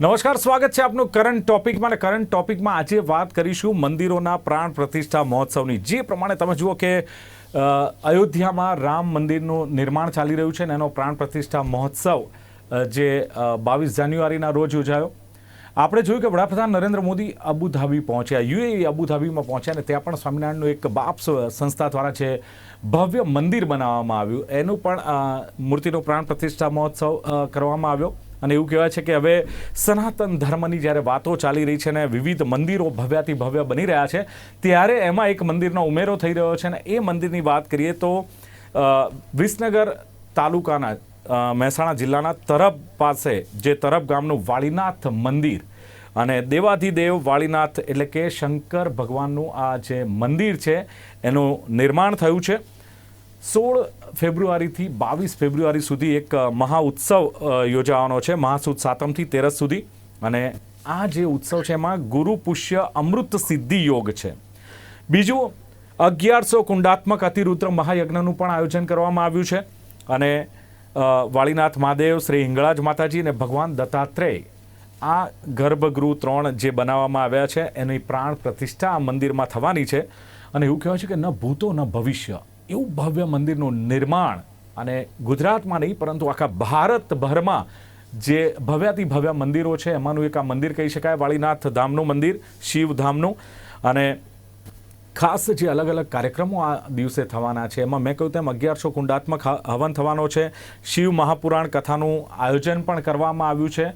નમસ્કાર, સ્વાગત છે આપનું કરંટ ટોપિકમાં અને કરંટ ટોપિકમાં આજે વાત કરીશું મંદિરોના પ્રાણ પ્રતિષ્ઠા મહોત્સવની. જે પ્રમાણે તમે જુઓ કે અયોધ્યામાં રામ મંદિરનું નિર્માણ ચાલી રહ્યું છે અને એનો પ્રાણ પ્રતિષ્ઠા મહોત્સવ જે બાવીસ જાન્યુઆરીના રોજ યોજાયો. આપણે જોયું કે વડાપ્રધાન નરેન્દ્ર મોદી અબુધાબી પહોંચ્યા, યુએઈ અબુધાબીમાં પહોંચ્યા અને ત્યાં પણ સ્વામિનારાયણનું એક બાપ સંસ્થા દ્વારા છે ભવ્ય મંદિર બનાવવામાં આવ્યું. એનું પણ મૂર્તિનો પ્રાણ પ્રતિષ્ઠા મહોત્સવ કરવામાં આવ્યો. અને એવું કહેવાય છે કે હવે સનાતન ધર્મની જ્યારે વાતો ચાલી રહી છે ને વિવિધ મંદિરો ભવ્યાથી ભવ્ય બની રહ્યા છે, ત્યારે એમાં એક મંદિરનો ઉમેરો થઈ રહ્યો છે અને એ મંદિરની વાત કરીએ તો વિસનગર તાલુકાના મહેસાણા જિલ્લાના તરબ પાસે જે તરબ ગામનું વાળીનાથ મંદિર અને દેવાધિદેવ વાળીનાથ એટલે કે શંકર ભગવાનનું આ જે મંદિર છે, એનું નિર્માણ થયું છે. સોળ ફેબ્રુઆરીથી બાવીસ ફેબ્રુઆરી સુધી એક અ, મહા ઉત્સવ અ, યોજાવાનો છે. મહાસુદ સાતમથી તેરસ સુધી. અને આ જે ઉત્સવ છે એમાં ગુરુ પુષ્ય અમૃત સિદ્ધિ યોગ છે. બીજું અગિયારસો કુંડાત્મક અતિરુદ્ર મહાયજ્ઞનું પણ આયોજન કરવામાં આવ્યું છે. અને વાળીનાથ મહાદેવ શ્રી હિંગળાજ માતાજી અને ભગવાન દત્તાત્રેય આ ગર્ભગૃહ ત્રણ જે બનાવવામાં આવ્યા છે એની પ્રાણ પ્રતિષ્ઠા આ મંદિરમાં થવાની છે. અને એવું કહેવાય છે કે ન ભૂતો ન ભવિષ્ય. એવું ભવ્ય મંદિરનું નિર્માણ અને ગુજરાતમાં નહીં, પરંતુ આખા ભારતભરમાં જે ભવ્યાતિ ભવ્ય મંદિરો છે, એમાંનું એક આ મંદિર કહી શકાય, વાળીનાથ ધામનું મંદિર શિવધામનું અને ખાસ જે અલગ અલગ કાર્યક્રમો આ દિવસે થવાના છે, એમાં મેં કહ્યું તેમ અગિયારસો કુંડાત્મક હવન થવાનો છે. શિવ મહાપુરાણ કથાનું આયોજન પણ કરવામાં આવ્યું છે.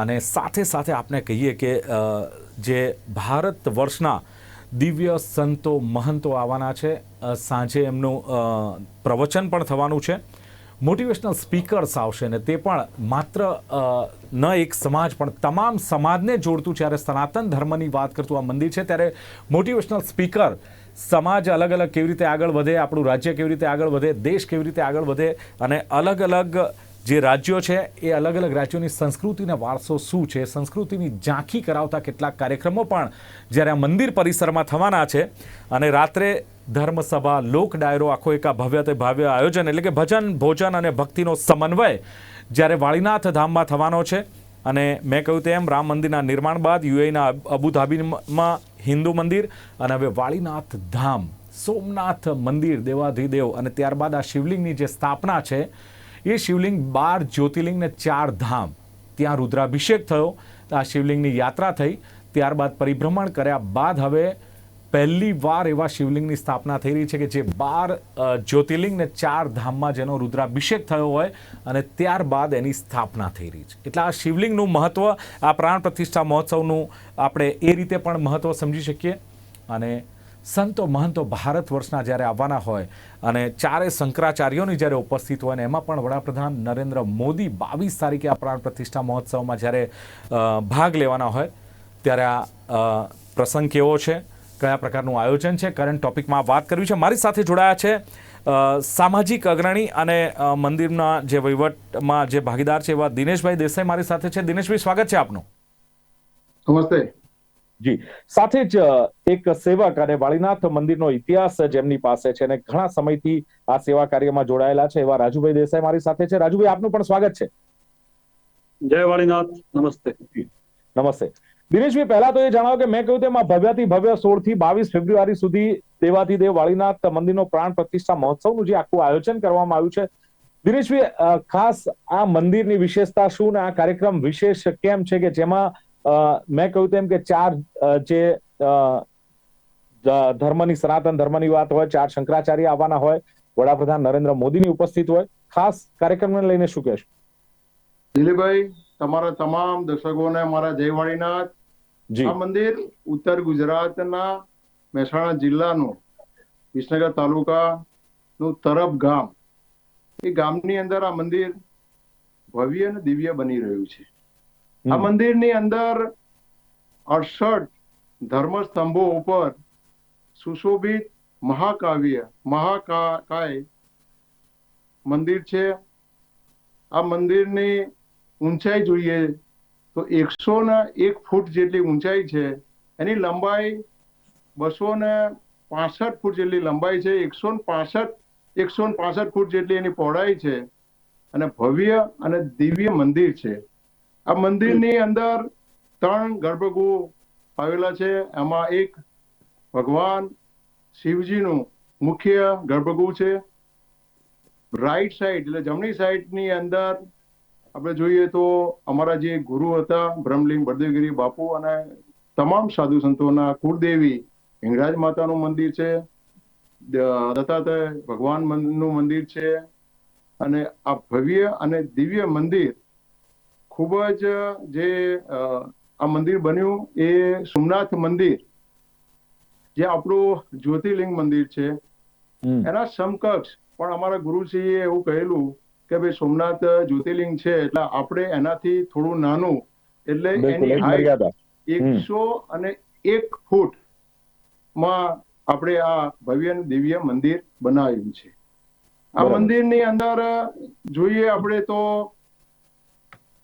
અને સાથે સાથે આપણે કહીએ કે જે ભારત વર્ષના દિવ્ય સંતો મહંતો આવવાના છે. સાંજે એમનું પ્રવચન પણ થવાનું છે. મોટિવેશનલ સ્પીકર્સ આવશે ને તે પણ માત્ર ન એક સમાજ, પણ તમામ સમાજને જોડતું જ્યારે સનાતન ધર્મની વાત કરતું આ મંદિર છે, ત્યારે મોટિવેશનલ સ્પીકર સમાજ અલગ અલગ કેવી રીતે આગળ વધે, આપણું રાજ્ય કેવી રીતે આગળ વધે, દેશ કેવી રીતે આગળ વધે, અને અલગ અલગ જે રાજ્યો છે, એ અલગ અલગ રાજ્યોની સંસ્કૃતિના વારસો શું છે, સંસ્કૃતિની ઝાંખી કરાવતા કેટલાક કાર્યક્રમો પણ જ્યારે આ મંદિર પરિસરમાં થવાના છે, અને રાત્રે ધર્મસભા, લોક ડાયરો, આખો એક આ ભવ્ય તે ભવ્ય આયોજન એટલે કે ભજન, ભોજન અને ભક્તિનો સમન્વય જ્યારે વાળીનાથ ધામમાં થવાનો છે. અને મેં કહ્યું તેમ રામ મંદિરના નિર્માણ બાદ યુએઈના અબુધાબીમાં હિન્દુ મંદિર અને હવે વાળીનાથ ધામ, સોમનાથ મંદિર, દેવાધિદેવ અને ત્યારબાદ આ શિવલિંગની જે સ્થાપના છે, એ શિવલિંગ બાર જ્યોતિર્લિંગ ને ચાર ધામ. ત્યાં રુદ્રાભિષેક થયો, આ શિવલિંગની યાત્રા થઈ, ત્યારબાદ પરિભ્રમણ કર્યા બાદ હવે પહેલી વાર એવા શિવલિંગની સ્થાપના થઈ રહી છે કે જે બાર જ્યોતિર્લિંગ ને ચાર ધામમાં જેનો રુદ્રાભિષેક થયો હોય અને ત્યારબાદ એની સ્થાપના થઈ રહી છે. એટલે આ શિવલિંગનું મહત્વ, આ પ્રાણ પ્રતિષ્ઠા મહોત્સવનું આપણે એ રીતે પણ મહત્વ સમજી શકીએ. અને સંતો મહંતો ભારત વર્ષના જ્યારે આવવાના હોય અને ચારે શંકરાચાર્યોની જ્યારે ઉપસ્થિત હોય અને એમાં પણ વડાપ્રધાન નરેન્દ્ર મોદી બાવીસ તારીખે આ પ્રાણ પ્રતિષ્ઠા મહોત્સવમાં જ્યારે ભાગ લેવાના હોય, ત્યારે આ પ્રસંગ કેવો છે? કયા પ્રકારનું આયોજન છે? કરંટ ટોપિકમાં વાત કરવી છે. મારી સાથે જોડાયા છે સામાજિક અગ્રણી અને મંદિરના જે વહીવટમાં જે ભાગીદાર છે એવા દિનેશભાઈ દેસાઈ મારી સાથે છે. દિનેશભાઈ સ્વાગત છે આપનું. નમસ્તે. જી. સાથે જ એક સેવક અને વાળીનાથ મંદિરનો ઇતિહાસ જેમની પાસે છે અને ઘણા સમયથી આ સેવા કાર્યમાં જોડાયેલા છે એવા રાજુભાઈ દેસાઈ મારી સાથે છે. રાજુભાઈ આપનું પણ સ્વાગત છે. જય વાળીનાથ. નમસ્તે. નમસ્તે. દિનેશભાઈ પહેલા તો એ જણાવો કે મેં કહ્યું તેમાં ભવ્યથી ભવ્ય સોળથી બાવીસ ફેબ્રુઆરી સુધી દેવાથી દેવ વાળીનાથ મંદિરનો પ્રાણ પ્રતિષ્ઠા મહોત્સવનું જે આખું આયોજન કરવામાં આવ્યું છે. દિનેશભાઈ ખાસ આ મંદિરની વિશેષતા શું ને આ કાર્યક્રમ વિશેષ કેમ છે કે જેમાં મેં કહ્યું તેમ કે ચાર જે ધર્મની સનાતન ધર્મની વાત હોય, ચાર શંકરાચાર્ય આવવાના હોય, વડાપ્રધાન નરેન્દ્ર મોદીની ઉપસ્થિત હોય, ખાસ કાર્યક્રમને લઈને શું કહેશો? દિલીપભાઈ, તમારા તમામ દર્શકોને મારા જય વાળીનાથ. આ મંદિર ઉત્તર ગુજરાતના મહેસાણા જિલ્લાનું વિસનગર તાલુકાનું તરફ ગામ. એ ગામની અંદર આ મંદિર ભવ્ય અને દિવ્ય બની રહ્યું છે. આ મંદિરની અંદર અડસઠ ધર્મ સ્તંભો ઉપર સુશોભિત મહાકાવ્ય મહાકાય મંદિર છે. આ મંદિરની ઊંચાઈ જોઈએ તો એકસો ને એક ફૂટ જેટલી ઊંચાઈ છે. એની લંબાઈ બસો ને પાસઠ ફૂટ જેટલી લંબાઈ છે. એકસો ને પાસઠ, એકસો ને પાસઠ ફૂટ જેટલી એની પહોળાઈ છે. અને ભવ્ય અને દિવ્ય મંદિર છે. આ મંદિરની અંદર ત્રણ ગર્ભગૃહ આવેલા છે. એમાં એક ભગવાન શિવજીનું મુખ્ય ગર્ભગૃહ છે. રાઈટ સાઈડ એટલે જમણી સાઈડની અંદર આપણે જોઈએ તો અમારા જે ગુરુ હતા બ્રહ્મલિંગ બળદેવગીરી બાપુ અને તમામ સાધુ સંતોના કુળદેવી હિંગરાજ માતાનું મંદિર છે દત્તાત્રેય ભગવાનનું મંદિર છે અને આ ભવ્ય અને દિવ્ય મંદિર ખૂબ જ જે આ મંદિર બન્યું એ સોમનાથ મંદિર જે આપણું જ્યોતિર્લિંગ મંદિર છે. એના સમકક્ષ પણ અમારા ગુરુજીએ એવું કહેલું કે ભાઈ સોમનાથ જ્યોતિર્લિંગ છે એટલે આપણે એનાથી થોડું નાનું એટલે એની હાઈટ એકસો અને એક ફૂટમાં આપણે આ ભવ્ય દિવ્ય મંદિર બનાવ્યું છે. આ મંદિરની અંદર જોઈએ આપણે તો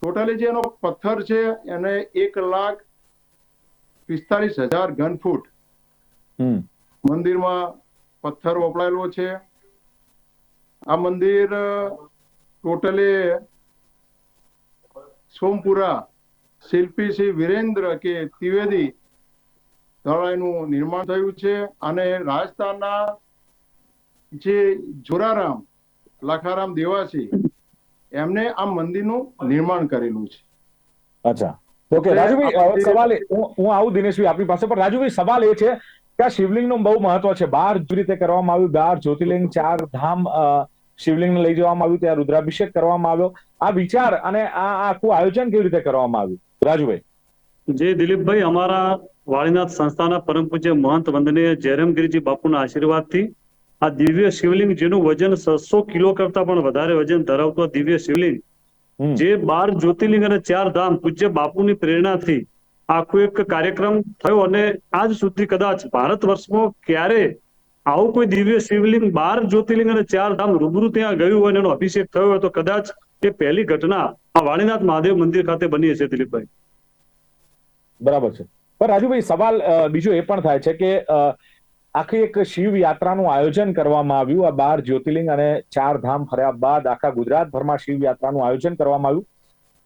ટોટલી જે એનો પથ્થર છે એને એક લાખ પિસ્તાલીસ હજાર ઘન ફૂટ મંદિરમાં પથ્થર વપરાયેલો છે. આ મંદિર ટોટલી સોમપુરા શિલ્પી શ્રી વિરેન્દ્ર કે ત્રિવેદી ધરાયનું નિર્માણ થયું છે અને રાજસ્થાનના જે જોરારામ લાખારામ દેવાસી એમને આ મંદિરનું નિર્માણ કરેલું છે અચ્છા ઓકે રાજુભાઈ સવાલ હું આવું દિનેશભાઈ આપની પાસે પણ રાજુભાઈ સવાલ એ છે કે આ શિવલિંગનું બહુ મહત્વ છે બાર જે રીતે કરવામાં આવ્યું બાર જ્યોતિર્લિંગ ચાર ધામ શિવલિંગને લઈ જવામાં આવ્યું ત્યાં રુદ્રાભિષેક કરવામાં આવ્યો. આ વિચાર અને આ આખું આયોજન કેવી રીતે કરવામાં આવ્યું? રાજુભાઈ. જે દિલીપભાઈ અમારા વાળીનાથ સંસ્થાના પરમ પૂજ્ય મહંત વંદનીય જયરામગીરીજી બાપુના આશીર્વાદથી આ દિવ્ય શિવલિંગ જેનું વજન છસો કિલો કરતા પણ વધારે વજન ધરાવતું દિવ્ય શિવલિંગ જે બાર જ્યોતિર્લિંગ અને ચાર ધામ પૂજ્ય બાપુની પ્રેરણાથી આખો એક કાર્યક્રમ થયો. અને આજ સુધી કદાચ ભારત વર્ષમાં ક્યારે આવું કોઈ દિવ્ય શિવલિંગ બાર જ્યોતિર્લિંગ અને ચાર ધામ રૂબરૂ ત્યાં ગયું હોય એનો અભિષેક થયો હોય તો કદાચ એ પહેલી ઘટના આ વાણીનાથ મહાદેવ મંદિર ખાતે બની હશે દિલીપભાઈ. બરાબર છે. પણ રાજુભાઈ, સવાલ બીજો એ પણ થાય છે કે આખી એક શિવ યાત્રાનું આયોજન કરવામાં આવ્યું, આ બાર જ્યોતિર્લિંગ અને ચાર ધામ ફર્યા બાદ આખા ગુજરાતભરમાં શિવ યાત્રાનું આયોજન કરવામાં આવ્યું.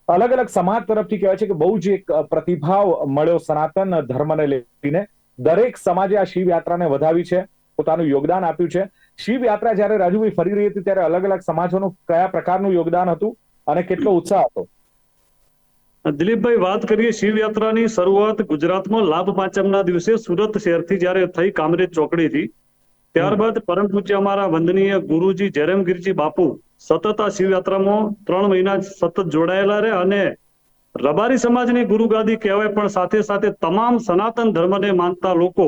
અલગ અલગ સમાજ તરફથી કહેવાય છે કે બહુ જ એક પ્રતિભાવ મળ્યો સનાતન ધર્મને લઈને. દરેક સમાજે આ શિવ યાત્રાને વધાવી છે. પોતાનું યોગદાન આપ્યું છે. શિવ યાત્રા જયારે રાજુભાઈ ફરી રહી હતી ત્યારે અલગ અલગ સમાજોનું કયા પ્રકારનું યોગદાન હતું અને કેટલો ઉત્સાહ હતો? દિલીપભાઈ, વાત કરીએ શિવયાત્રાની શરૂઆત ગુજરાતમાં લાભ પાંચમના દિવસે સુરત શહેરથી જ્યારે થઈ કામરેજ ચોકડીથી. ત્યારબાદ પરમ પૂજ્ય અમારા વંદનીય ગુરુજી જયરામગીરજી બાપુ સતત આ શિવયાત્રામાં ત્રણ મહિના સતત જોડાયેલા રહે અને રબારી સમાજની ગુરુગાદી કહેવાય પણ સાથે સાથે તમામ સનાતન ધર્મને માનતા લોકો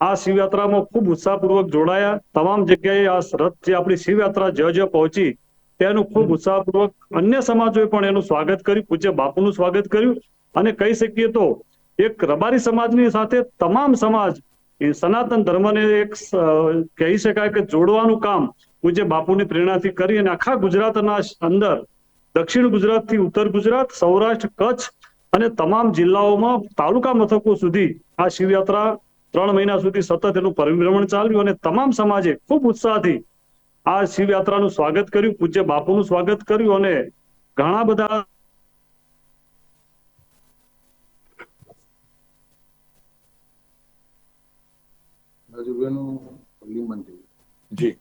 આ શિવયાત્રામાં ખૂબ ઉત્સાહપૂર્વક જોડાયા. તમામ જગ્યાએ આ રથ જે આપણી શિવયાત્રા જ્યાં જ્યાં પહોંચી, તેનું ખૂબ ઉત્સાહપૂર્વક અન્ય સમાજોએ પણ એનું સ્વાગત કર્યું, પૂજ્ય બાપુનું સ્વાગત કર્યું. અને કહી શકીએ તો એક રબારી સમાજની સાથે તમામ સમાજ સનાતન ધર્મને એક કહી શકાય કે જોડવાનું કામ પૂજ્ય બાપુની પ્રેરણાથી કરી અને આખા ગુજરાતના અંદર, દક્ષિણ ગુજરાતથી ઉત્તર ગુજરાત, સૌરાષ્ટ્ર, કચ્છ અને તમામ જિલ્લાઓમાં તાલુકા મથકો સુધી આ શિવયાત્રા ત્રણ મહિના સુધી સતત એનું પરિભ્રમણ ચાલ્યું અને તમામ સમાજે ખૂબ ઉત્સાહથી આ શિવયાત્રાનું સ્વાગત કર્યું પૂજ્ય બાપુનું સ્વાગત કર્યું અને ઘણા બધા રાજુભાઈનું જી.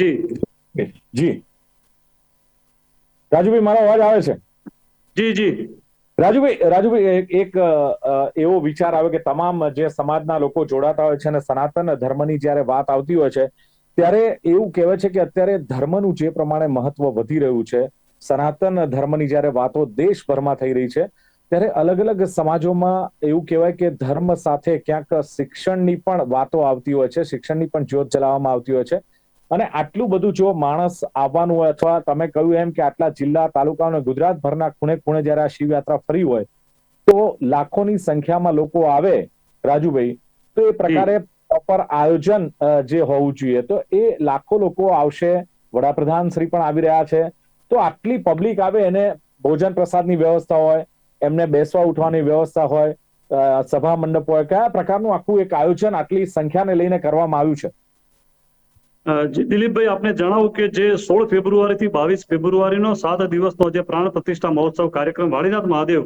જી. જી. રાજુભાઈ મારો અવાજ આવે છે? જી જી. રાજુભાઈ રાજુભાઈ એક- એવો વિચાર આવે કે તમામ જે સમાજના લોકો જોડાતા હોય છે અને સનાતન ધર્મની જ્યારે વાત આવતી હોય છે ત્યારે એવું કહેવાય છે કે અત્યારે ધર્મનું જે પ્રમાણે મહત્વ વધી રહ્યું છે સનાતન ધર્મની જ્યારે વાતો દેશભરમાં થઈ રહી છે ત્યારે અલગ અલગ સમાજોમાં એવું કહેવાય કે ધર્મ સાથે ક્યાંક શિક્ષણની પણ વાતો આવતી હોય છે શિક્ષણની પણ જ્યોત જલાવવામાં આવતી હોય છે. અને આટલું બધું જો માણસ આવવાનું હોય અથવા તમે કહ્યું એમ કે આટલા જિલ્લા તાલુકા અને ગુજરાતભરના ખૂણે ખૂણે જયારે આ શિવયાત્રા ફરી હોય તો લાખોની સંખ્યામાં લોકો આવે રાજુભાઈ. તો એ પ્રકારે પ્રોપર આયોજન જે હોવું જોઈએ. તો એ લાખો લોકો આવશે વડાપ્રધાન શ્રી પણ આવી રહ્યા છે. તો આટલી પબ્લિક આવે એને ભોજન પ્રસાદની વ્યવસ્થા હોય એમને બેસવા ઉઠવાની વ્યવસ્થા હોય સભા મંડપ હોય કયા પ્રકારનું આખું એક આયોજન આટલી સંખ્યાને લઈને કરવામાં આવ્યું છે? દિલીપભાઈ આપને જણાવું કે જે સોળ ફેબ્રુઆરી થી બાવીસ ફેબ્રુઆરીનો સાત દિવસનો જે પ્રાણ પ્રતિષ્ઠા મહોત્સવ કાર્યક્રમ વાડીનાથ મહાદેવ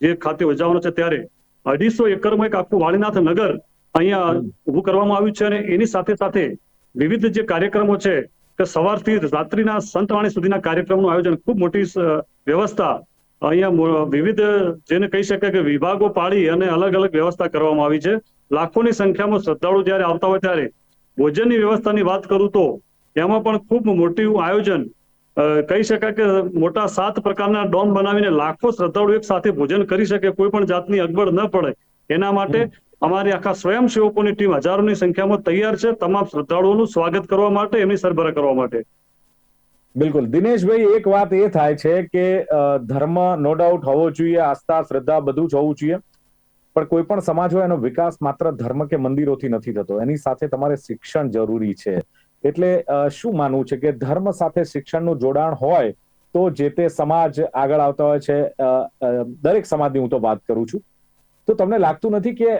જે ખાતે યોજાવાનો છે ત્યારે અઢીસો એકરમાં એક આખું વાડીનાથ નગર અહીંયા ઉભું કરવામાં આવ્યું છે અને એની સાથે સાથે વિવિધ જે કાર્યક્રમો છે કે સવારથી રાત્રિના સંતવાણી સુધીના કાર્યક્રમનું આયોજન ખૂબ મોટી વ્યવસ્થા અહીંયા વિવિધ જેને કહી શકાય કે વિભાગો પાડી અને અલગ અલગ વ્યવસ્થા કરવામાં આવી છે. લાખોની સંખ્યામાં શ્રદ્ધાળુ જ્યારે આવતા હોય ત્યારે ભોજનની વ્યવસ્થાની વાત કરું તો એમાં પણ ખૂબ મોટું આયોજન કહી શકાય કે મોટા સાત પ્રકારના ડોમ બનાવીને લાખો શ્રદ્ધાળુ એક સાથે ભોજન કરી શકે કોઈ પણ જાતની અગવડ ન પડે. એના માટે અમારી આખા સ્વયંસેવકોની ટીમ હજારોની સંખ્યામાં તૈયાર છે. તમામ શ્રદ્ધાળુઓનું સ્વાગત કરવા માટે એમની સરભરા કરવા માટે. બિલકુલ. દિનેશભાઈ એક વાત એ થાય છે કે ધર્મ નો ડાઉટ હોવો જોઈએ આસ્થા શ્રદ્ધા બધું જ હોવું જોઈએ. પણ કોઈ પણ સમાજ હોય એનો વિકાસ માત્ર ધર્મ કે મંદિરોથી નથી થતો. એની સાથે તમારે શિક્ષણ જરૂરી છે. એટલે શું માનવું છે કે ધર્મ સાથે શિક્ષણનું જોડાણ હોય તો જે તે સમાજ આગળ આવતા હોય છે દરેક સમાજની હું તો વાત કરું છું. તો તમને લાગતું નથી કે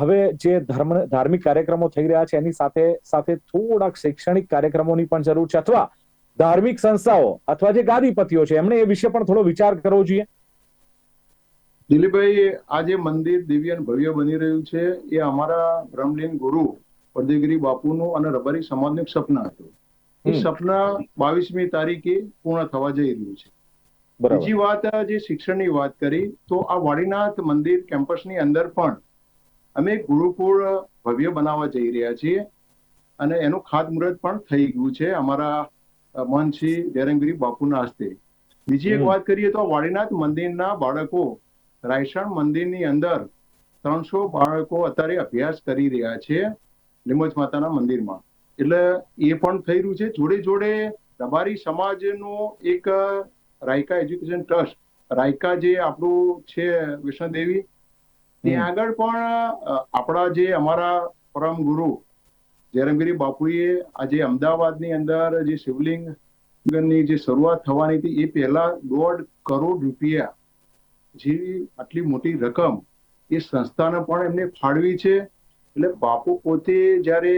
હવે જે ધર્મ, ધાર્મિક કાર્યક્રમો થઈ રહ્યા છે એની સાથે સાથે થોડાક શૈક્ષણિક કાર્યક્રમોની પણ જરૂર છે અથવા ધાર્મિક સંસ્થાઓ અથવા જે ગાદીપતિઓ છે એમણે એ વિશે પણ થોડો વિચાર કરવો જોઈએ? દિલીપભાઈ આ જે મંદિર દિવ્ય અને ભવ્ય બની રહ્યું છે એ અમારા બ્રહ્મલીન ગુરુ પરદેગીરી બાપુનું અને રબારી સમાજનું એક સપના હતું. એ સપના બાવીસમી તારીખે પૂર્ણ થવા જઈ રહ્યું છે. બીજી વાત જે શિક્ષણની વાત કરી તો આ વાડીનાથ મંદિર કેમ્પસની અંદર પણ અમે ગુરુકુળ ભવ્ય બનાવવા જઈ રહ્યા છીએ અને એનું ખાતમુહૂર્ત પણ થઈ ગયું છે અમારા મહંતશ્રી ધૈર્યગીરી બાપુના હસ્તે. બીજી એક વાત કરીએ તો વાડીનાથ મંદિરના બાળકો રાયસણ મંદિરની અંદર ત્રણસો બાળકો અત્યારે અભ્યાસ કરી રહ્યા છે લીમજ માતાના મંદિરમાં. એટલે એ પણ થઈ રહ્યું છે. જોડે જોડે રબારી સમાજનો એક રાયકા એજ્યુકેશન ટ્રસ્ટ રાયકા જે આપણું છે વિષ્ણુદેવી ત્યાં આગળ પણ આપણા જે અમારા પરમ ગુરુ જયરામગીરી બાપુએ આજે અમદાવાદની અંદર જે શિવલિંગની જે શરૂઆત થવાની હતી એ પહેલા દોઢ કરોડ રૂપિયા જેવી આટલી મોટી રકમ એ સંસ્થાને પણ એમને ફાળવી છે. એટલે બાપુ પોતે જ્યારે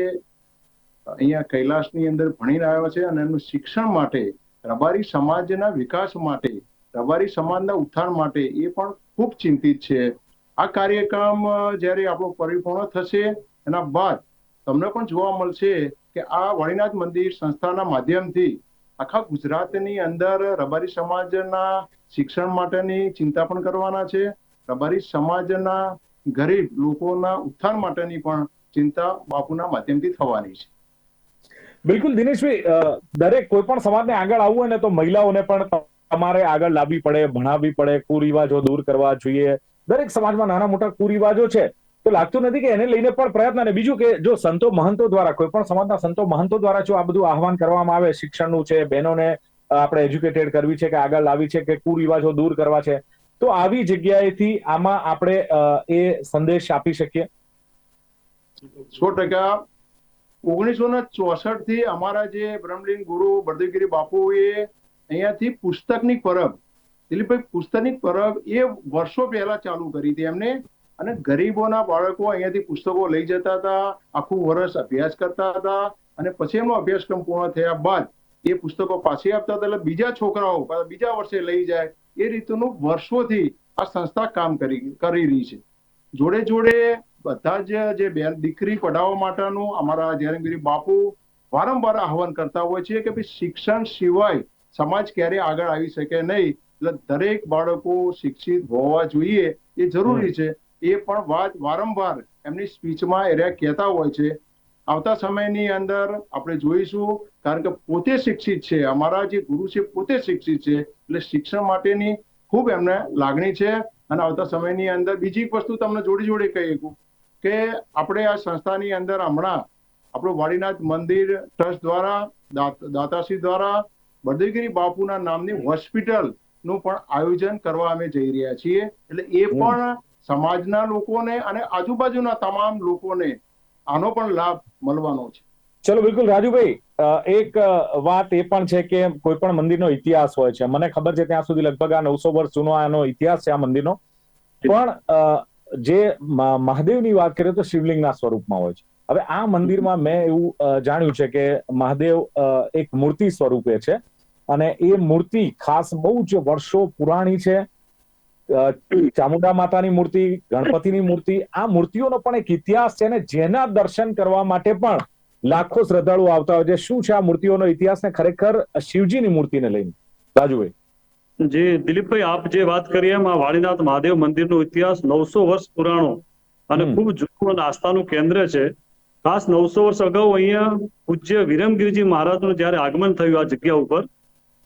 અહીંયા કૈલાસની અંદર ભણીને આવ્યા છે અને એમનું શિક્ષણ માટે, રબારી સમાજના વિકાસ માટે, રબારી સમાજના ઉત્થાન માટે એ પણ ખૂબ ચિંતિત છે. આ કાર્યક્રમ જ્યારે આપણો પરિપૂર્ણ થશે, એના બાદ તમને પણ જોવા મળશે કે આ વળીનાથ મંદિર સંસ્થાના માધ્યમથી આખા ગુજરાતની અંદર રબારી સમાજના શિક્ષણ માટેની ચિંતા પણ કરવાના છે. રબારી સમાજના ગરીબ લોકોના ઉત્થાન માટેની પણ ચિંતા બાપુના માધ્યમથી થવાની છે. બિલકુલ દિનેશભાઈ દરેક કોઈ પણ સમાજને આગળ આવવું હોય ને તો મહિલાઓને પણ તમારે આગળ લાવવી પડે, ભણાવવી પડે, કુરિવાજો દૂર કરવા જોઈએ. દરેક સમાજમાં નાના મોટા કુરિવાજો છે. તો લાગતું નથી કે એને લઈને પણ પ્રયત્ન અને બીજું કે જો સંતો મહંતો દ્વારા, કોઈ પણ સમાજના સંતો મહંતો દ્વારા જો આ બધું આહવાન કરવામાં આવે, શિક્ષણનું છે, બહેનોને આપણે એજ્યુકેટેડ કરવી છે કે આગળ લાવી છે કે કુરિવાજો દૂર કરવા છે, તો આવી જગ્યાએથી આમાં આપણે એ સંદેશ આપી શકીએ. સો ટકા. ઓગણીસો ને ચોસઠથી અમારા જે બ્રહ્મલીન ગુરુ બળદેવગીરી એ અહીંયાથી પુસ્તકની પરબ, દિલીપભાઈ પુસ્તકની પરબ એ વર્ષો પહેલા ચાલુ કરી હતી એમને. અને ગરીબોના બાળકો અહીંયાથી પુસ્તકો લઈ જતા હતા આખું વર્ષ અભ્યાસ કરતા હતા અને પછી એમનો અભ્યાસક્રમ પૂર્ણ થયા બાદ એ પુસ્તકો પાછી આપતા હતા એટલે બીજા છોકરાઓ બીજા વર્ષે લઈ જાય. એ રીતનું વર્ષોથી આ સંસ્થા કામ કરી કરી રહી છે. જોડે જોડે બધા જ જે બેન દીકરી પઢાવવા માટેનું અમારા જયરંગીરી બાપુ વારંવાર આહવાન કરતા હોય છે કે ભાઈ શિક્ષણ સિવાય સમાજ ક્યારે આગળ આવી શકે નહીં. એટલે દરેક બાળકો શિક્ષિત હોવા જોઈએ એ જરૂરી છે. એ પણ વાત વારંવાર એમની સ્પીચમાં એરિયા કહેતા હોય છે. આવતા સમયની અંદર આપણે જોઈશું કારણ કે પોતે શિક્ષિત છે. અમારા જે ગુરુ છે પોતે શિક્ષિત છે. એટલે શિક્ષણ માટેની ખૂબ એમને લાગણી છે. અને આવતા સમયની અંદર બીજી એક વસ્તુ તમને જોડી જોડે કહી શકું કે આપણે આ સંસ્થાની અંદર હમણાં આપણું વાડીનાથ મંદિર ટ્રસ્ટ દ્વારા દાતાશ્રી દ્વારા બળદેવગીરી બાપુના નામની હોસ્પિટલનું પણ આયોજન કરવા અમે જઈ રહ્યા છીએ. એટલે એ પણ સમાજના લોકોને અને આજુબાજુના તમામ લોકોને આનો પણ લાભ મળવાનો છે. ચલો, બિલકુલ. રાજુભાઈ એક વાત એ પણ છે કે કોઈ પણ મંદિરનો ઇતિહાસ હોય છે. મને ખબર છે ત્યાં સુધી લગભગ આ નવસો વર્ષ જૂનો આનો ઇતિહાસ છે આ મંદિરનો. પણ જે મહાદેવની વાત કરીએ તો શિવલિંગના સ્વરૂપમાં હોય છે. હવે આ મંદિરમાં મેં એવું જાણ્યું છે કે મહાદેવ એક મૂર્તિ સ્વરૂપે છે. અને એ મૂર્તિ ખાસ બહુ જ વર્ષો પુરાણી છે. ચામુંડા માતાની મૂર્તિ ગણપતિની મૂર્તિ આ મૂર્તિઓનો પણ એક ઇતિહાસ છે અને જેના દર્શન કરવા માટે પણ લાખો શ્રદ્ધાળુઓ આવતા હોય છે. શું છે આ મૂર્તિઓનો ઇતિહાસ ને ખરેખર શિવજીની મૂર્તિને લઈને? રાજુભાઈ. જે દિલીપભાઈ આપ જે વાત કરી એમ આ વાળીનાથ મહાદેવ મંદિરનો ઇતિહાસ નવસો વર્ષ પુરાણો અને ખૂબ જૂનું અને આસ્થાનું કેન્દ્ર છે. ખાસ નવસો વર્ષ અગાઉ અહીંયા પૂજ્ય વિરમગીરીજી મહારાજનું જયારે આગમન થયું આ જગ્યા ઉપર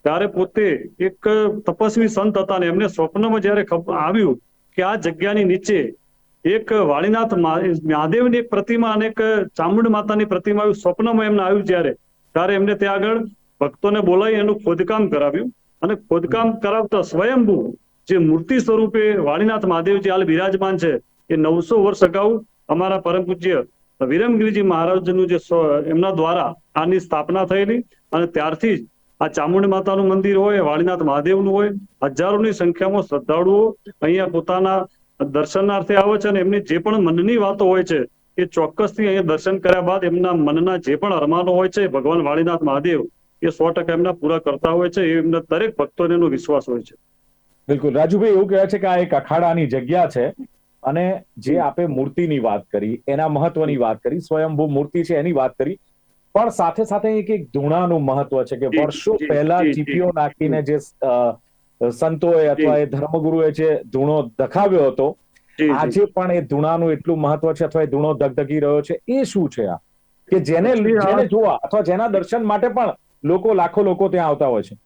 ત્યારે પોતે એક તપસ્વી સંત હતા અને એમને સ્વપ્નમાં જયારે આવ્યું કે આ જગ્યાની નીચે એક વાળીનાથ મહા- મહાદેવની એક પ્રતિમા અને એક ચામુંડ માતાની પ્રતિમા આવ્યું સ્વપ્નમાં એમને આવ્યું જ્યારે, ત્યારે એમને ત્યાં આગળ ભક્તોને બોલાવી એનું ખોદકામ કરાવ્યું. અને ખોદકામ કરાવતા સ્વયંભૂ જે મૂર્તિ સ્વરૂપે વાળીનાથ મહાદેવ જે હાલ બિરાજમાન છે, એ નવસો વર્ષ અગાઉ અમારા પરમ પૂજ્ય વિરમગીરીજી મહારાજનું જે એમના દ્વારા આની સ્થાપના થયેલી અને ત્યારથી જ આ ચામુંડ માતાનું મંદિર હોય વાળીનાથ મહાદેવનું હોય, હજારોની સંખ્યામાં શ્રદ્ધાળુઓ અહીંયા પોતાના દર્શનાર્થે આવે છે અને એમની જે પણ મનની વાતો હોય છે, એ ચોક્કસથી અહીંયા દર્શન કર્યા બાદ એમના મનના જે પણ અરમાનો હોય છે, ભગવાન વાળીનાથ મહાદેવ, એ સો ટકા એમના પૂરા કરતા હોય છે, એ એમના દરેક ભક્તોને એનો વિશ્વાસ હોય છે. બિલકુલ. રાજુભાઈ, એવું કહે છે કે આ એક અખાડાની જગ્યા છે અને જે આપે મૂર્તિની વાત કરી, એના મહત્વની વાત કરી, સ્વયંભૂ મૂર્તિ છે એની વાત કરી પણ સાથે સાથે એક એક ધૂણાનું મહત્વ છે કે વર્ષો પહેલા. ચીપીઓ નાખીને જે સંતોએ અથવા એ ધર્મગુરુએ જે ધૂણો દખાવ્યો હતો. આજે પણ એ ધૂણાનું એટલું મહત્વ છે અથવા એ ધૂણો ધગધગી રહ્યો છે એ શું છે આ કે જેને જેને જોવા અથવા જેના દર્શન માટે પણ લોકો લાખો લોકો ત્યાં આવતા હોય છે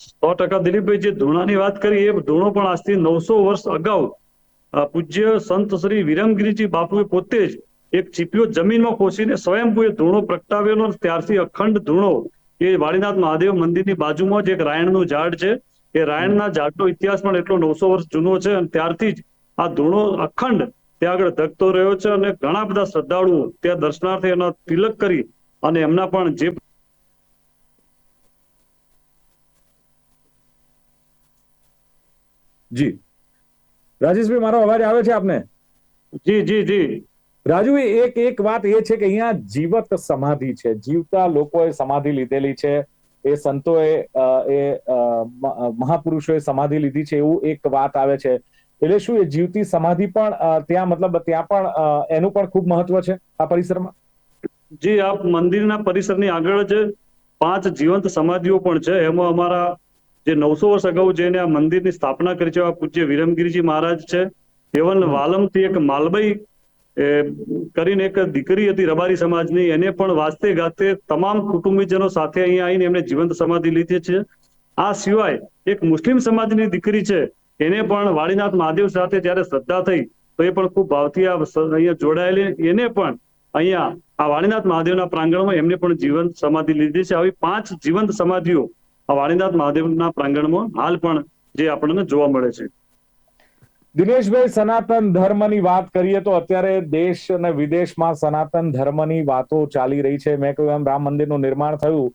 સો ટકા દિલીપભાઈ જે ધૂણાની વાત કરી એ ધૂણો પણ આજથી નવસો વર્ષ અગાઉ પૂજ્ય સંત શ્રી વિરમગીરીજી બાપુએ પોતે જ એક ચીપીઓ જમીનમાં ખોસીને સ્વયંભૂ એ ધૂણો પ્રગટાવેલો ત્યારથી અખંડ ધૂણો એ વાળીનાથ મહાદેવ મંદિરની બાજુમાં જ એક રાયણનું ઝાડ છે. એ રાયણના ઝાડનો ઇતિહાસ પણ એટલો નવસો વર્ષ જૂનો છે અને ત્યારથી જ આ ધૂણો અખંડ ત્યાં આગળ ધકતો રહ્યો છે અને ઘણા બધા શ્રદ્ધાળુઓ ત્યાં દર્શનાર્થે એના તિલક કરી અને એમના પણ જે જી. રાજેશભાઈ મારો અવાજ આવે છે આપને? જી જી જી. રાજુભાઈ એક એક વાત એ છે કે અહીંયા જીવત સમાધિ છે. જીવતા લોકોએ સમાધિ લીધેલી છે. એ સંતોએ એ મહાપુરુષોએ સમાધિ લીધી છે એવું એક વાત આવે છે. એટલે શું એ જીવતી સમાધિ પણ ત્યાં મતલબ ત્યાં પણ એનું પણ ખૂબ મહત્વ છે આ પરિસરમાં? જી આપ મંદિરના પરિસરની આગળ જ પાંચ જીવંત સમાધિઓ પણ છે. એમાં અમારા જે નવસો વર્ષ અગાઉ જેને આ મંદિરની સ્થાપના કરી છે પૂજ્ય વિરમગીરીજી મહારાજ છે. એવન વાલમથી એક માલબાઈ કરીને એક દીકરી હતી રબારી સમાજની, એને પણ વાસ્તે ગાતે તમામ કુટુંબીજનો સાથે અહીંયા આવીને એમણે જીવંત સમાધિ લીધી છે. આ સિવાય એક મુસ્લિમ સમાજની દીકરી છે, એને પણ વાળીનાથ મહાદેવ સાથે જ્યારે શ્રદ્ધા થઈ, તો એ પણ ખૂબ ભાવથી આ અહીંયા જોડાયેલી, એને પણ અહીંયા આ વાળીનાથ મહાદેવના પ્રાંગણમાં એમને પણ જીવંત સમાધિ લીધી છે. આવી પાંચ જીવંત સમાધિઓ આ વાળીનાથ મહાદેવના પ્રાંગણમાં હાલ પણ જે આપણને જોવા મળે છે. દિનેશભાઈ, સનાતન ધર્મની વાત કરીએ તો અત્યારે દેશ અને વિદેશમાં સનાતન ધર્મની વાતો ચાલી રહી છે. મેં કહ્યું એમ, રામ મંદિરનું નિર્માણ થયું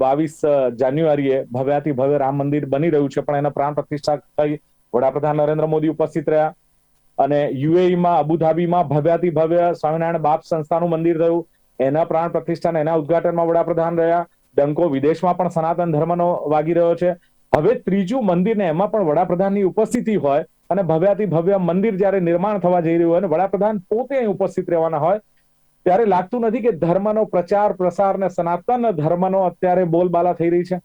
બાવીસ જાન્યુઆરીએ ભવ્યાથી ભવ્ય રામ મંદિર બની રહ્યું છે. પણ એના પ્રાણ પ્રતિષ્ઠા થઈ વડાપ્રધાન નરેન્દ્ર મોદી ઉપસ્થિત રહ્યા અને યુએઈમાં, અબુધાબીમાં ભવ્યાથી ભવ્ય સ્વામિનારાયણ બાપ સંસ્થાનું મંદિર થયું. એના પ્રાણ પ્રતિષ્ઠા એના ઉદઘાટનમાં વડાપ્રધાન રહ્યા. ડંકો વિદેશમાં પણ સનાતન ધર્મનો વાગી રહ્યો છે. હવે ત્રીજું મંદિર ને એમાં પણ વડાપ્રધાનની ઉપસ્થિતિ હોય અને ભવ્યાથી ભવ્ય મંદિર જ્યારે નિર્માણ થવા જઈ રહ્યું હોય અને વડાપ્રધાન પોતે અહીં ઉપસ્થિત રહેવાના હોય ત્યારે લાગતું નથી કે ધર્મનો પ્રચાર પ્રસાર ને સનાતન ધર્મનો અત્યારે બોલબાલા થઈ રહી છે.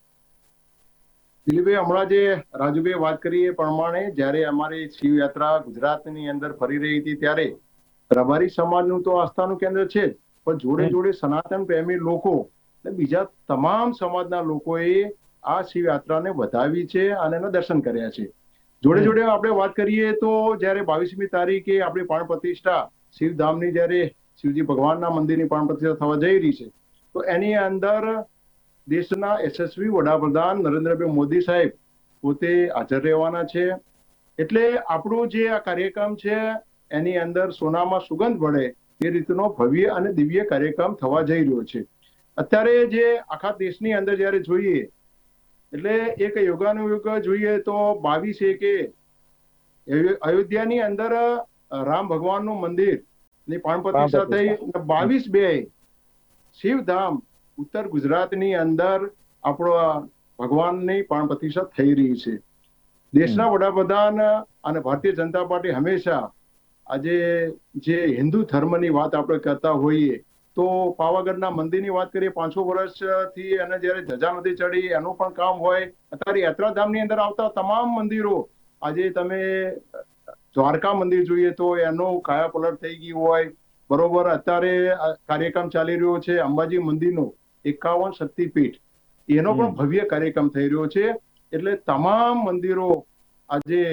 દિલીપભાઈ હમણાં જે રાજુભાઈ વાત કરી એ પ્રમાણે જ્યારે અમારી શિવયાત્રા ગુજરાતની અંદર ફરી રહી હતી ત્યારે રબારી સમાજનું તો આસ્થાનું કેન્દ્ર છે જ પણ જોડે જોડે સનાતન પ્રેમી લોકો અને બીજા તમામ સમાજના લોકોએ આ શિવયાત્રાને વધાવી છે અને એના દર્શન કર્યા છે. જોડે જોડે આપણે વાત કરીએ તો જ્યારે બાવીસમી તારીખે આપણી પ્રાણ પ્રતિષ્ઠા શિવધામની જ્યારે શિવજી ભગવાનના મંદિરની પ્રાણ પ્રતિષ્ઠા થવા જઈ રહી છે તો એની અંદર દેશના યશસ્વી વડાપ્રધાન નરેન્દ્રભાઈ મોદી સાહેબ પોતે હાજર રહેવાના છે. એટલે આપણું જે આ કાર્યક્રમ છે એની અંદર સોનામાં સુગંધ ભળે એ રીતનો ભવ્ય અને દિવ્ય કાર્યક્રમ થવા જઈ રહ્યો છે. અત્યારે જે આખા દેશની અંદર જ્યારે જોઈએ એટલે એક યોગાનુયોગ જોઈએ તો બાવીસ એકે અયોધ્યાની અંદર રામ ભગવાનનું મંદિરની પ્રાણ પ્રતિષ્ઠા થઈ બાવીસ બે શિવધામ ઉત્તર ગુજરાતની અંદર આપણો ભગવાનની પણ પ્રતિષ્ઠા થઈ રહી છે. દેશના વડાપ્રધાન અને ભારતીય જનતા પાર્ટી હંમેશા આજે જે હિન્દુ ધર્મની વાત આપણે કરતા હોઈએ તો પાવાગઢના મંદિરની વાત કરીએ પાંચસો વર્ષથી એને જ્યારે ધજા નથી ચડી એનું પણ કામ હોય. અત્યારે યાત્રાધામની અંદર આવતા તમામ મંદિરો આજે તમે દ્વારકા મંદિર જોઈએ તો એનું કાયાપલટ થઈ ગયું હોય. બરોબર અત્યારે કાર્યક્રમ ચાલી રહ્યો છે અંબાજી મંદિરનો એકાવન શક્તિપીઠ. એનો પણ ભવ્ય કાર્યક્રમ થઈ રહ્યો છે. એટલે તમામ મંદિરો આજે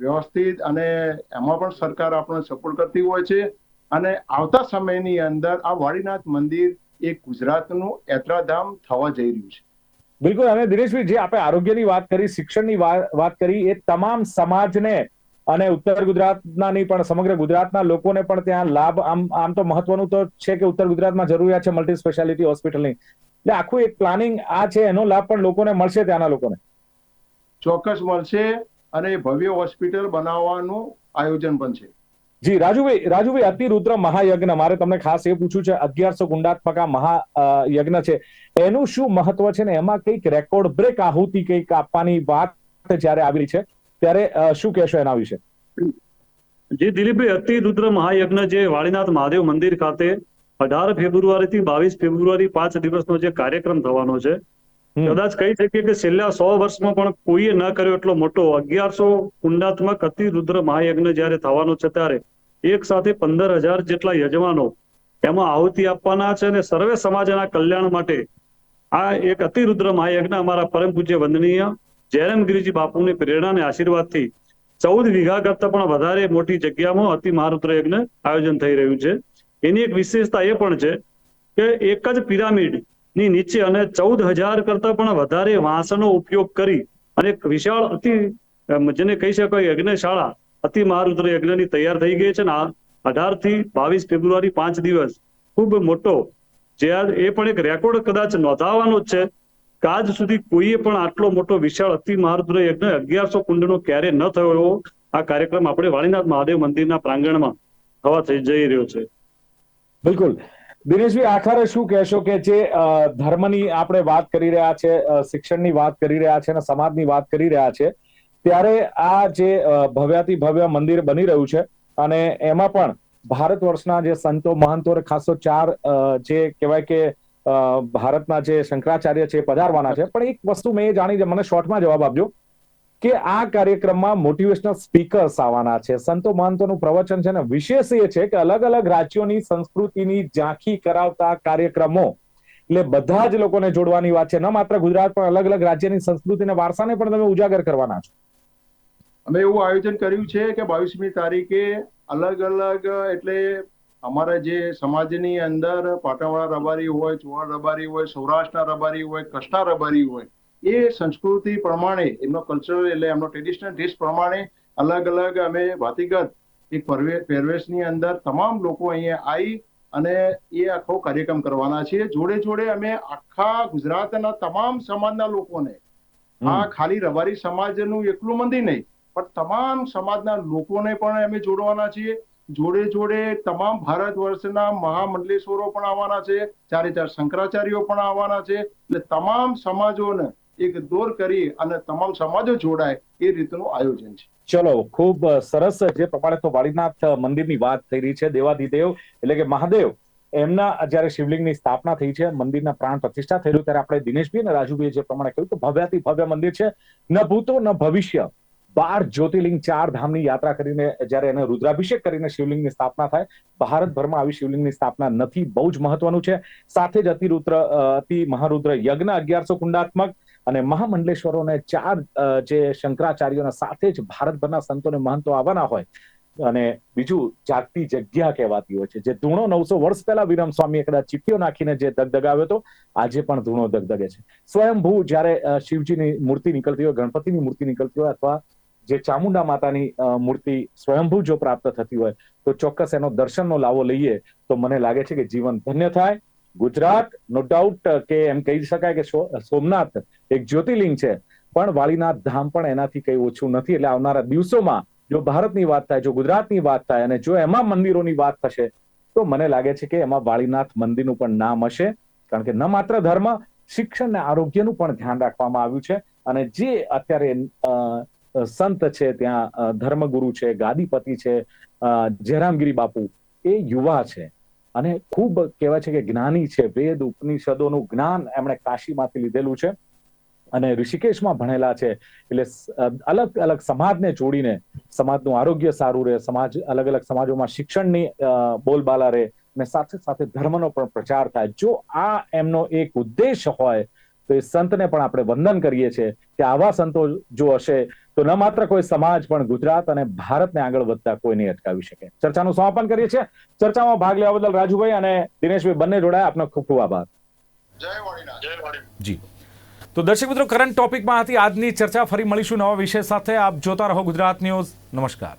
વ્યવસ્થિત અને એમાં પણ સરકાર આપણને સપોર્ટ કરતી હોય છે. અને આવતા સમયની અંદર આ વાડીનાથ મંદિર એ ગુજરાતનું યાત્રાધામ થવા જઈ રહ્યું છે. બિલકુલ અને દિનેશભાઈ જે આપણે આરોગ્યની વાત કરી શિક્ષણની વાત કરી એ તમામ સમાજને અને ઉત્તર ગુજરાતના નહીં પણ સમગ્ર ગુજરાતના લોકોને પણ ત્યાં લાભ આમ આમ તો મહત્વનું તો છે કે ઉત્તર ગુજરાતમાં જરૂરિયાત છે મલ્ટી સ્પેશિયાલિટી હોસ્પિટલની એટલે આખું એક પ્લાનિંગ આ છે એનો લાભ પણ લોકોને મળશે ત્યાંના લોકોને. ચોક્કસ મળશે અને ભવ્ય હોસ્પિટલ બનાવવાનું આયોજન પણ છે. જી, રાજુભાઈ રાજુભાઈ, અતિરુદ્ર મહાયજ્ઞ. મારે તમને ખાસ એ પૂછ્યું છે, અગિયારસો ગુંડાત્મક આ મહાયજ્ઞ છે. એનું શું મહત્વ છે ને? એમાં કંઈક રેકોર્ડ બ્રેક આહુતિ કંઈક આપવાની વાત જ્યારે આવી છે, ત્યારે શું કહેશો એના વિશે? જે, દિલીપભાઈ અતિ રુદ્ર મહાયજ્ઞ જે વાળીનાથ મહાદેવ મંદિર ખાતે અઢાર ફેબ્રુઆરી થી બાવીસ ફેબ્રુઆરી પાંચ દિવસનો જે કાર્યક્રમ થવાનો છે. કદાચ કહી શકીએ કે છેલ્લા સો વર્ષમાં પણ કોઈએ ન કર્યો એટલો મોટો. અગિયારસો કુંડાત્મક અતિ રુદ્ર મહાયજ્ઞ જયારે થવાનો છે ત્યારે એક સાથે પંદર હજાર જેટલા યજમાનો એમાં આહુતિ આપવાના છે અને સર્વે સમાજના કલ્યાણ માટે આ એક અતિ રુદ્ર મહાયજ્ઞ અમારા પરમ પૂજ્ય વંદનીય જયરામ ગિરિજી બાપુની પ્રેરણા અને આશીર્વાદથી ચૌદ વીઘા કરતા પણ વધારે મોટી જગ્યામાં અતિ મહારુદ્ર યજ્ઞ આયોજન થઈ રહ્યું છે. એની એક વિશેષતા એ પણ છે કે એક જ પિરામિડ ની નીચે અને ચૌદ હજાર કરતા પણ વધારે વાંસનો ઉપયોગ કરી અને એક વિશાળ અતિ જેને કહી શકાય યજ્ઞશાળા, અતિ મહારુદ્ર યજ્ઞની તૈયાર થઈ ગઈ છે ને અઢારથી બાવીસ ફેબ્રુઆરી પાંચ દિવસ. ખૂબ મોટો. જે એ પણ એક રેકોર્ડ કદાચ નોંધાવવાનો જ છે. આજ સુધી કોઈએ પણ આટલો મોટો વિશાળ અતિ મહારુદ્ર યજ્ઞ અગિયારસો કુંડનો ક્યારે ન થયો એવો આ કાર્યક્રમ આપણે વાળીનાથ મહાદેવ મંદિરના પ્રાંગણમાં થવા થઈ જઈ રહ્યો છે. બિલકુલ. દિનેશભાઈ આખરે શું કહેશો કે જે ધર્મની આપણે વાત કરી રહ્યા છે શિક્ષણની વાત કરી રહ્યા છે અને સમાજની વાત કરી રહ્યા છે ત્યારે આ જે ભવ્યાતિ ભવ્ય મંદિર બની રહ્યું છે અને એમાં પણ ભારત વર્ષના જે સંતો મહંતો ખાસો ચાર અ, જે કહેવાય કે ભારતના જે શંકરાચાર્ય છે પધારવાના છે. પણ એક વસ્તુ મેં એ જાણી મને શોર્ટમાં જવાબ આપજો. કે આ કાર્યક્રમમાં મોટિવેશનલ સ્પીકર્સ આવવાના છે. સંતો મહંતોનું પ્રવચન છે ને વિશેષ એ છે કે અલગ અલગ રાજ્યોની સંસ્કૃતિની ઝાંખી કરાવતા કાર્યક્રમો. એટલે બધા જ લોકોને જોડવાની વાત છે. ન માત્ર ગુજરાત, પણ અલગ અલગ રાજ્યની સંસ્કૃતિ અને વારસાને પણ તમે ઉજાગર કરવાના છો. અમે એવું આયોજન કર્યું છે કે બાવીસમી તારીખે અલગ અલગ, એટલે અમારા જે સમાજની અંદર પાટણવાળા રબારી હોય ચોળ રબારી હોય, સૌરાષ્ટ્રના રબારી હોય કષ્ટા રબારી હોય એ સંસ્કૃતિ પ્રમાણે એમનો કલ્ચરલ એટલે એમનો ટ્રેડિશનલ ડ્રેસ પ્રમાણે અલગ અલગ અમે વાતિગત એક પહેરવેશની અંદર તમામ લોકો અહીંયા આવી અને એ આખો કાર્યક્રમ કરવાના છે. જોડે જોડે અમે આખા ગુજરાતના તમામ સમાજના લોકોને આ ખાલી રબારી સમાજનું એકલું મંદિર નહીં પણ તમામ સમાજના લોકોને પણ અમે જોડવાના છીએ. જોડે જોડે તમામ ભારત વર્ષના મહામંડલેશ્વરો પણ આવવાના છે. ચારે ચાર શંકરાચાર્યો પણ આવવાના છે. એટલે તમામ સમાજોને એક દોર કરી અને તમામ સમાજો જોડાય એ રીતનું આયોજન છે. ચલો, ખૂબ સરસ જે પ્રમાણે તો વાળીનાથ મંદિરની વાત થઈ રહી છે દેવાધિદેવ એટલે કે મહાદેવ, એમના જ્યારે શિવલિંગની સ્થાપના થઈ છે, મંદિરના પ્રાણ પ્રતિષ્ઠા થયેલું, ત્યારે આપણે દિનેશભાઈ અને રાજુભાઈ જે પ્રમાણે કહ્યું કે ભવ્યાતિ ભવ્ય મંદિર છે, ન ભૂતો, ન ભવિષ્ય, બાર જ્યોતિર્લિંગ ચાર ધામની યાત્રા કરીને જ્યારે એને રુદ્રાભિષેક કરીને શિવલિંગની સ્થાપના થાય, ભારતભરમાં આવી શિવલિંગની સ્થાપના નથી, બહુ જ મહત્વનું છે. સાથે જ અતિરુદ્ર અતિ મહારુદ્ર યજ્ઞ અગિયારસો કુંડાત્મક અને મહામંડલેશ્વરોને ચાર જે શંકરાચાર્યોના સાથે જ ભારતભરના સંતોને મહંતો આવવાના હોય, અને બીજું જાગતી જગ્યા કહેવાતી હોય છે, જે ધૂણો નવસો વર્ષ પહેલા વિરમ સ્વામીએ કદાચ ચીપીઓ નાખીને જે દગદગાવ્યો હતો, આજે પણ ધૂણો દગદગે છે. સ્વયંભૂ જ્યારે શિવજીની મૂર્તિ નીકળતી હોય, ગણપતિની મૂર્તિ નીકળતી હોય, અથવા જે ચામુંડા માતાની મૂર્તિ સ્વયંભૂ જો પ્રાપ્ત થતી હોય, તો ચોક્કસ એનો દર્શનનો લાવો લઈએ, તો મને લાગે છે કે જીવન ધન્ય થાય. ગુજરાત નો ડાઉટ કે એમ કહી શકાય કે સોમનાથ એક જ્યોતિર્લિંગ છે. પણ વાળીનાથ ધામ પણ એનાથી કઈ ઓછું નથી. એટલે આવનારા દિવસોમાં જો ભારતની વાત થાય, જો ગુજરાતની વાત થાય અને જો એમાં મંદિરોની વાત થશે, તો મને લાગે છે કે એમાં વાળીનાથ મંદિરનું પણ નામ હશે. કારણ કે ન માત્ર ધર્મ, શિક્ષણ ને આરોગ્યનું પણ ધ્યાન રાખવામાં આવ્યું છે. અને જે અત્યારે સંત છે, ત્યાં ધર્મગુરુ છે, ગાદીપતિ છે જયરામગીરી બાપુ, એ યુવા છે. અને ખૂબ કહેવાય છે કે જ્ઞાની છે. વેદ, ઉપનિષદોનું જ્ઞાન એમણે કાશીમાંથી લીધેલું છે અને ઋષિકેશમાં ભણેલા છે. એટલે અલગ અલગ સમાજને જોડીને સમાજનું આરોગ્ય સારું રહે, સમાજ, અલગ અલગ સમાજોમાં શિક્ષણની બોલબાલા રહે અને સાથે સાથે ધર્મનો પણ પ્રચાર થાય. જો આ એમનો એક ઉદ્દેશ હોય તો એ સંતને પણ આપણે વંદન કરીએ છીએ કે આવા સંતો જો હશે તો ન માત્ર કોઈ સમાજ પણ ગુજરાત અને ભારતને આગળ વધતા કોઈ નહીં અટકાવી શકે. ચર્ચાનું સમાપન કરીએ છીએ. ચર્ચામાં ભાગ લેવા બદલ રાજુભાઈ અને દિનેશભાઈ બંને જોડાયા. આપનો ખૂબ ખૂબ આભાર. જી. તો દર્શક મિત્રો કરંટ ટોપિકમાં હતી આજની ચર્ચા. ફરી મળીશું નવા વિષય સાથે. આપ જોતા રહો ગુજરાત ન્યૂઝ નમસ્કાર.